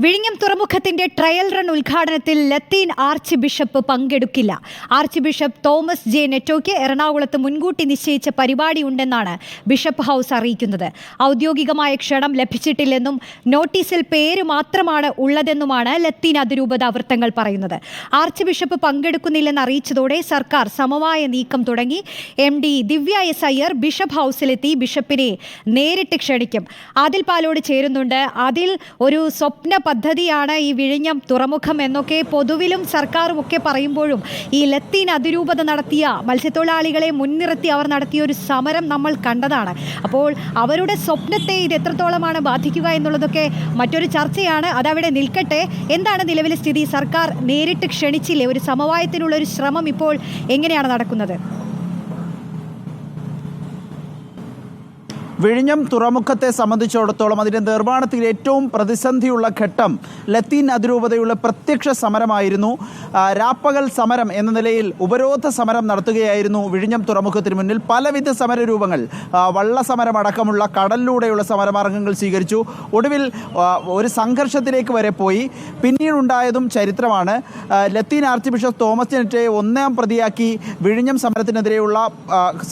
വിഴിഞ്ഞം തുറമുഖത്തിന്റെ trial run ഉദ്ഘാടനത്തിൽ ലത്തീൻ ആർച്ച് ബിഷപ്പ് പങ്കെടുക്കില്ല. ആർച്ച് ബിഷപ്പ് തോമസ് ജെ നെറ്റോയ്ക്ക് എറണാകുളത്ത് മുൻകൂട്ടി നിശ്ചയിച്ച പരിപാടി ഉണ്ടെന്നാണ് ബിഷപ്പ് ഹൗസ് അറിയിക്കുന്നത്. ഔദ്യോഗികമായ ക്ഷണം ലഭിച്ചിട്ടില്ലെന്നും നോട്ടീസിൽ പേര് മാത്രമാണ് ഉള്ളതെന്നുമാണ് ലത്തീൻ അതിരൂപത വൃത്തങ്ങൾ പറയുന്നത്. ആർച്ച് ബിഷപ്പ് പങ്കെടുക്കുന്നില്ലെന്ന് അറിയിച്ചതോടെ സർക്കാർ സമവായ നീക്കം തുടങ്ങി. M D Divya S Iyer bishop ഹൗസിലെത്തി ബിഷപ്പിനെ നേരിട്ട് ക്ഷണിക്കും. ആദിൽ പാലോട് ചേരുന്നുണ്ട്. അതിൽ ഒരു സ്വപ്ന പദ്ധതിയാണ് ഈ വിഴിഞ്ഞം തുറമുഖം എന്നൊക്കെ പൊതുവിലും സർക്കാരും ഒക്കെ പറയുമ്പോഴും ഈ ലത്തീൻ അതിരൂപത നടത്തിയ മത്സ്യത്തൊഴിലാളികളെ മുൻനിർത്തി അവർ നടത്തിയ ഒരു സമരം നമ്മൾ കണ്ടതാണ്. അപ്പോൾ അവരുടെ സ്വപ്നത്തെ ഇത് എത്രത്തോളമാണ് ബാധിക്കുക എന്നുള്ളതൊക്കെ മറ്റൊരു ചർച്ചയാണ്. അതവിടെ നിൽക്കട്ടെ. എന്താണ് നിലവിലെ സ്ഥിതി? സർക്കാർ നേരിട്ട് ക്ഷണിച്ചില്ലേ? ഒരു സമവായത്തിനുള്ള ഒരു ശ്രമം ഇപ്പോൾ എങ്ങനെയാണ് നടക്കുന്നത്? വിഴിഞ്ഞം തുറമുഖത്തെ സംബന്ധിച്ചിടത്തോളം അതിന്റെ നിർമ്മാണത്തിൽ ഏറ്റവും പ്രതിസന്ധിയുള്ള ഘട്ടം ലത്തീൻ അതിരൂപതയുള്ള പ്രത്യക്ഷ സമരമായിരുന്നു. രാപ്പകൽ സമരം എന്ന നിലയിൽ ഉപരോധ സമരം നടത്തുകയായിരുന്നു വിഴിഞ്ഞം തുറമുഖത്തിന് മുന്നിൽ. പലവിധ സമരരൂപങ്ങൾ വള്ള സമരമടക്കമുള്ള കടലിലൂടെയുള്ള സമരമാർഗങ്ങൾ സ്വീകരിച്ചു. ഒടുവിൽ ഒരു സംഘർഷത്തിലേക്ക് വരെ പോയി. പിന്നീടുണ്ടായതും ചരിത്രമാണ്. ലത്തീൻ ആർച്ച് ബിഷപ്പ് തോമസ് ചെനറ്റയെ ഒന്നാം പ്രതിയാക്കി വിഴിഞ്ഞം സമരത്തിനെതിരെയുള്ള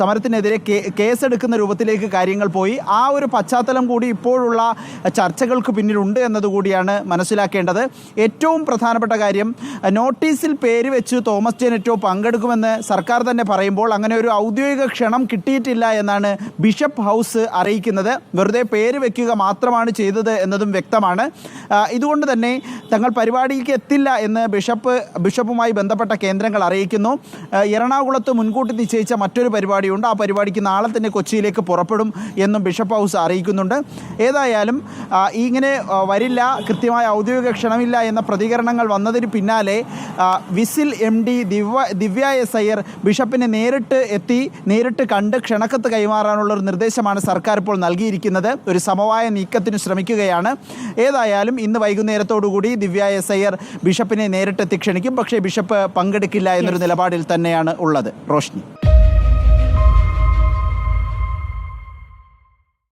സമരത്തിനെതിരെ കേസെടുക്കുന്ന രൂപത്തിലേക്ക് കാര്യങ്ങൾ പോയി. ആ ഒരു പശ്ചാത്തലം കൂടി ഇപ്പോഴുള്ള ചർച്ചകൾക്ക് പിന്നിലുണ്ട് എന്നതുകൂടിയാണ് മനസ്സിലാക്കേണ്ടത്. ഏറ്റവും പ്രധാനപ്പെട്ട കാര്യം നോട്ടീസിൽ പേര് വെച്ച് തോമസ് ജെനറ്റോ പങ്കെടുക്കുമെന്ന് സർക്കാർ തന്നെ പറയുമ്പോൾ അങ്ങനെ ഒരു ഔദ്യോഗിക ക്ഷണം കിട്ടിയിട്ടില്ല എന്നാണ് ബിഷപ്പ് ഹൗസ് അറിയിക്കുന്നത്. വെറുതെ പേര് വയ്ക്കുക മാത്രമാണ് ചെയ്തത് എന്നതും വ്യക്തമാണ്. ഇതുകൊണ്ട് തന്നെ തങ്ങൾ പരിപാടിക്ക് എത്തില്ല എന്ന് ബിഷപ്പ് ബിഷപ്പുമായി ബന്ധപ്പെട്ട കേന്ദ്രങ്ങൾ അറിയിക്കുന്നു. എറണാകുളത്ത് മുൻകൂട്ടി നിശ്ചയിച്ച മറ്റൊരു പരിപാടിയുണ്ട്. ആ പരിപാടിക്ക് നാളെ തന്നെ കൊച്ചിയിലേക്ക് പുറപ്പെടും എന്നും ബിഷപ്പ് ഹൗസ് അറിയിക്കുന്നുണ്ട്. ഏതായാലും ഇങ്ങനെ വരില്ല. കൃത്യമായ ഔദ്യോഗിക ക്ഷണമില്ല എന്ന പ്രതികരണങ്ങൾ വന്നതിന് പിന്നാലെ whistle M D Divya Divya S Iyer ബിഷപ്പിനെ നേരിട്ട് എത്തി നേരിട്ട് കണ്ട് ക്ഷണക്കത്ത് കൈമാറാനുള്ള ഒരു നിർദ്ദേശമാണ് സർക്കാർ ഇപ്പോൾ നൽകിയിരിക്കുന്നത്. ഒരു സമവായ നീക്കത്തിന് ശ്രമിക്കുകയാണ്. ഏതായാലും ഇന്ന് വൈകുന്നേരത്തോടുകൂടി ദിവ്യ എസ് അയ്യർ ബിഷപ്പിനെ നേരിട്ടെത്തി ക്ഷണിക്കും പക്ഷേ ബിഷപ്പ് പങ്കെടുക്കില്ല എന്നൊരു നിലപാടിൽ തന്നെയാണ് ഉള്ളത്. റോഷ്നി.